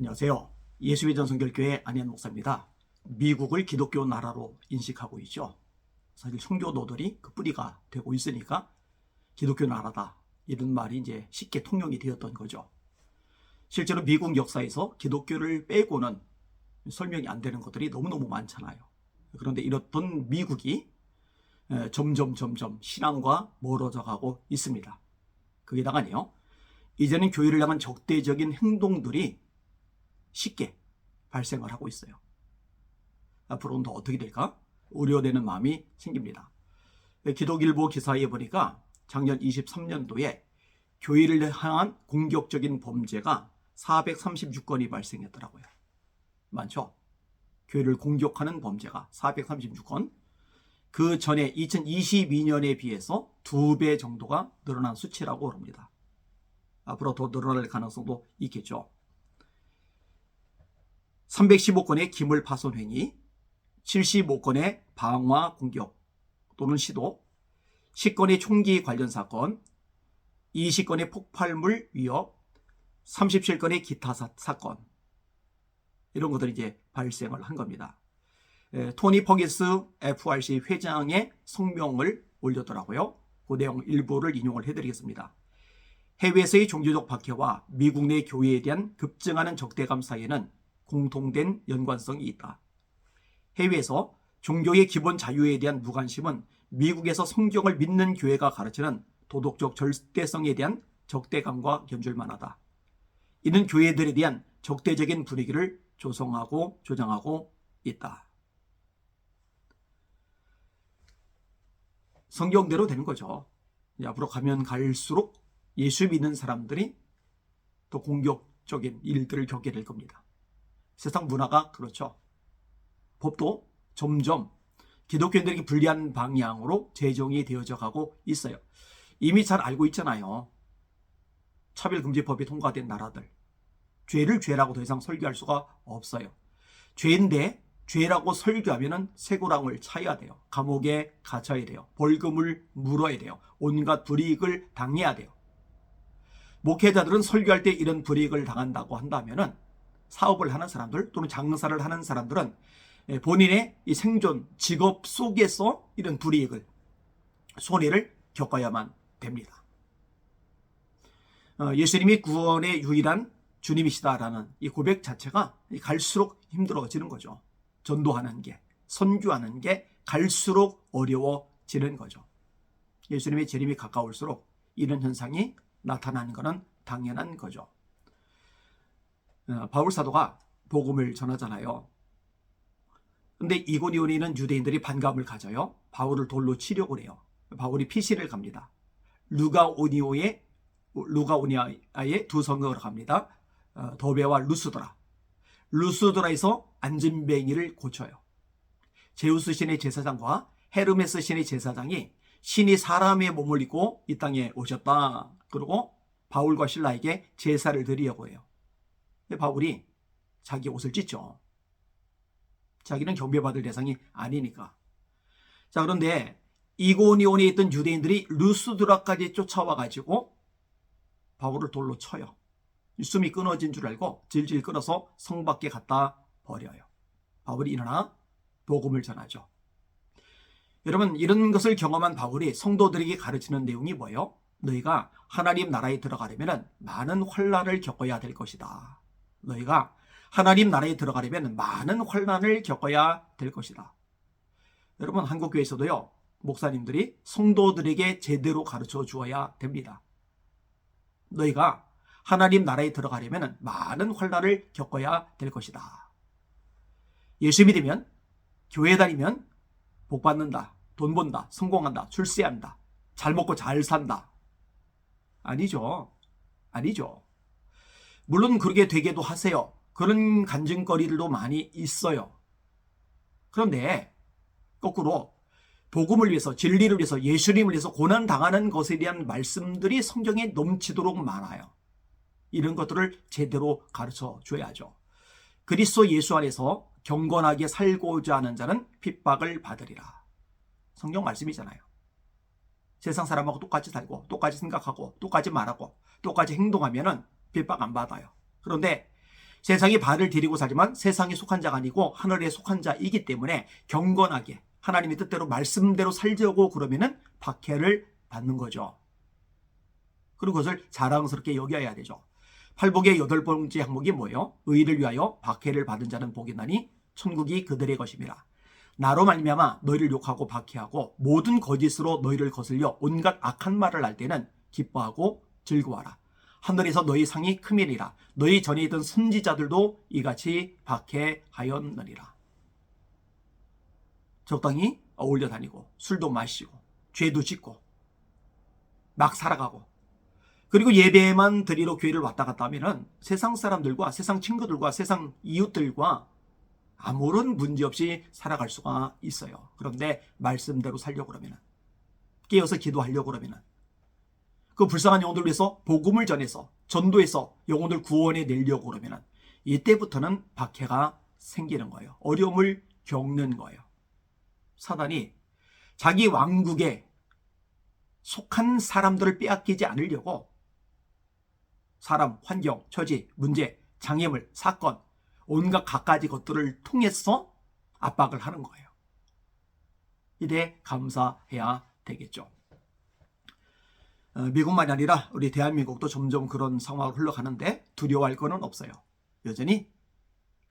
안녕하세요. 예수의 전성결교회 안현 목사입니다. 미국을 기독교 나라로 인식하고 있죠. 사실 성교도들이 그 뿌리가 되고 있으니까 기독교 나라다 이런 말이 이제 쉽게 통용이 되었던 거죠. 실제로 미국 역사에서 기독교를 빼고는 설명이 안 되는 것들이 너무너무 많잖아요. 그런데 이렇던 미국이 에, 점점 점점 신앙과 멀어져 가고 있습니다. 거기다가요. 이제는 교회를 향한 적대적인 행동들이 쉽게 발생을 하고 있어요. 앞으로는 더 어떻게 될까? 우려되는 마음이 생깁니다. 기독일보 기사에 보니까 작년 23년도에 교회를 향한 공격적인 범죄가 436건이 발생했더라고요. 많죠? 교회를 공격하는 범죄가 436건. 그 전에 2022년에 비해서 두 배 정도가 늘어난 수치라고 합니다. 앞으로 더 늘어날 가능성도 있겠죠. 315건의 기물 파손 행위, 75건의 방화 공격 또는 시도, 10건의 총기 관련 사건, 20건의 폭발물 위협, 37건의 기타 사, 사건 이런 것들이 이제 발생을 한 겁니다. 에, 토니 퍼기스 FRC 회장의 성명을 올렸더라고요. 그 내용 일부를 인용을 해드리겠습니다. 해외에서의 종교적 박해와 미국 내 교회에 대한 급증하는 적대감 사이에는 공통된 연관성이 있다. 해외에서 종교의 기본 자유에 대한 무관심은 미국에서 성경을 믿는 교회가 가르치는 도덕적 절대성에 대한 적대감과 견줄만하다. 이는 교회들에 대한 적대적인 분위기를 조성하고 조장하고 있다. 성경대로 되는 거죠. 앞으로 가면 갈수록 예수 믿는 사람들이 더 공격적인 일들을 겪게 될 겁니다. 세상 문화가 그렇죠. 법도 점점 기독교인들에게 불리한 방향으로 제정이 되어져 가고 있어요. 이미 잘 알고 있잖아요. 차별금지법이 통과된 나라들. 죄를 죄라고 더 이상 설교할 수가 없어요. 죄인데 죄라고 설교하면은 쇠고랑을 차야 돼요. 감옥에 갇혀야 돼요. 벌금을 물어야 돼요. 온갖 불이익을 당해야 돼요. 목회자들은 설교할 때 이런 불이익을 당한다고 한다면은 사업을 하는 사람들 또는 장사를 하는 사람들은 본인의 이 생존 직업 속에서 이런 불이익을 손해를 겪어야만 됩니다. 어, 예수님이 구원의 유일한 주님이시다라는 이 고백 자체가 갈수록 힘들어지는 거죠. 전도하는 게, 선교하는 게 갈수록 어려워지는 거죠. 예수님의 재림이 가까울수록 이런 현상이 나타나는 것은 당연한 거죠. 어, 바울 사도가 복음을 전하잖아요. 근데 이고니온에 는 유대인들이 반감을 가져요. 바울을 돌로 치려고 해요. 바울이 피시를 갑니다. 루가오니오의 루가오니아의 두 성읍으로 갑니다. 어, 도베와 루스드라. 루스드라에서 안진뱅이를 고쳐요. 제우스 신의 제사장과 헤르메스 신의 제사장이 신이 사람의 몸을 입고 이 땅에 오셨다. 그리고 바울과 신라에게 제사를 드리려고 해요. 바울이 자기 옷을 찢죠. 자기는 경배받을 대상이 아니니까. 자, 그런데 이고니온에 있던 유대인들이 루스드라까지 쫓아와 가지고 바울을 돌로 쳐요. 숨이 끊어진 줄 알고 질질 끌어서 성 밖에 갖다 버려요. 바울이 일어나 복음을 전하죠. 여러분 이런 것을 경험한 바울이 성도들에게 가르치는 내용이 뭐예요? 너희가 하나님 나라에 들어가려면 많은 환란을 겪어야 될 것이다. 너희가 하나님 나라에 들어가려면 많은 환란을 겪어야 될 것이다. 여러분 한국 교회에서도요. 목사님들이 성도들에게 제대로 가르쳐 주어야 됩니다. 너희가 하나님 나라에 들어가려면 많은 환란을 겪어야 될 것이다. 예수 믿으면 교회 다니면 복 받는다. 돈 번다. 성공한다. 출세한다. 잘 먹고 잘 산다. 아니죠. 아니죠. 물론 그렇게 되게도 하세요. 그런 간증거리들도 많이 있어요. 그런데 거꾸로 복음을 위해서 진리를 위해서 예수님을 위해서 고난 당하는 것에 대한 말씀들이 성경에 넘치도록 많아요. 이런 것들을 제대로 가르쳐 줘야죠. 그리스도 예수 안에서 경건하게 살고자 하는 자는 핍박을 받으리라. 성경 말씀이잖아요. 세상 사람하고 똑같이 살고 똑같이 생각하고 똑같이 말하고 똑같이 행동하면은 핍박 안 받아요. 그런데 세상에 발을 디디고 살지만 세상에 속한 자가 아니고 하늘에 속한 자이기 때문에 경건하게 하나님의 뜻대로 말씀대로 살려고 그러면은 박해를 받는 거죠. 그리고 그것을 자랑스럽게 여겨야 되죠. 팔복의 여덟 번째 항목이 뭐예요? 의를 위하여 박해를 받은 자는 복이 나니 천국이 그들의 것입니다. 나로 말미암아 너희를 욕하고 박해하고 모든 거짓으로 너희를 거슬려 온갖 악한 말을 할 때는 기뻐하고 즐거워하라. 하늘에서 너희 상이 크밀이라. 너희 전에 있던 선지자들도 이같이 박해하였느니라. 적당히 어울려 다니고 술도 마시고 죄도 짓고 막 살아가고 그리고 예배만 드리러 교회를 왔다 갔다 하면은 세상 사람들과 세상 친구들과 세상 이웃들과 아무런 문제 없이 살아갈 수가 있어요. 그런데 말씀대로 살려고 그러면은 깨어서 기도하려고 그러면은 그 불쌍한 영혼들 위해서 복음을 전해서 전도해서 영혼을 구원해 내려고 그러면은 이때부터는 박해가 생기는 거예요. 어려움을 겪는 거예요. 사단이 자기 왕국에 속한 사람들을 빼앗기지 않으려고 사람, 환경, 처지, 문제, 장애물, 사건, 온갖 갖가지 것들을 통해서 압박을 하는 거예요. 이래 감사해야 되겠죠. 어, 미국만이 아니라 우리 대한민국도 점점 그런 상황으로 흘러가는데 두려워할 거는 없어요. 여전히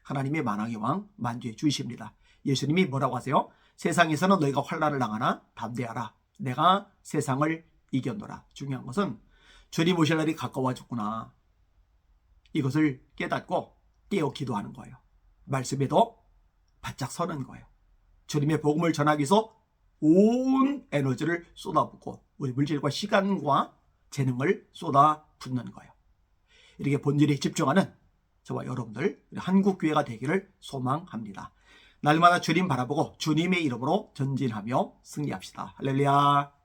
하나님의 만왕의 왕 만주의 주이십니다. 예수님이 뭐라고 하세요? 세상에서는 너희가 환란을 당하나 담대하라. 내가 세상을 이겼노라. 중요한 것은 주님 오실 날이 가까워졌구나. 이것을 깨닫고 깨어 기도하는 거예요. 말씀에도 바짝 서는 거예요. 주님의 복음을 전하기 위해서 온 에너지를 쏟아붓고 우리 물질과 시간과 재능을 쏟아붓는 거예요. 이렇게 본질에 집중하는 저와 여러분들 한국 교회가 되기를 소망합니다. 날마다 주님 바라보고 주님의 이름으로 전진하며 승리합시다. 할렐루야.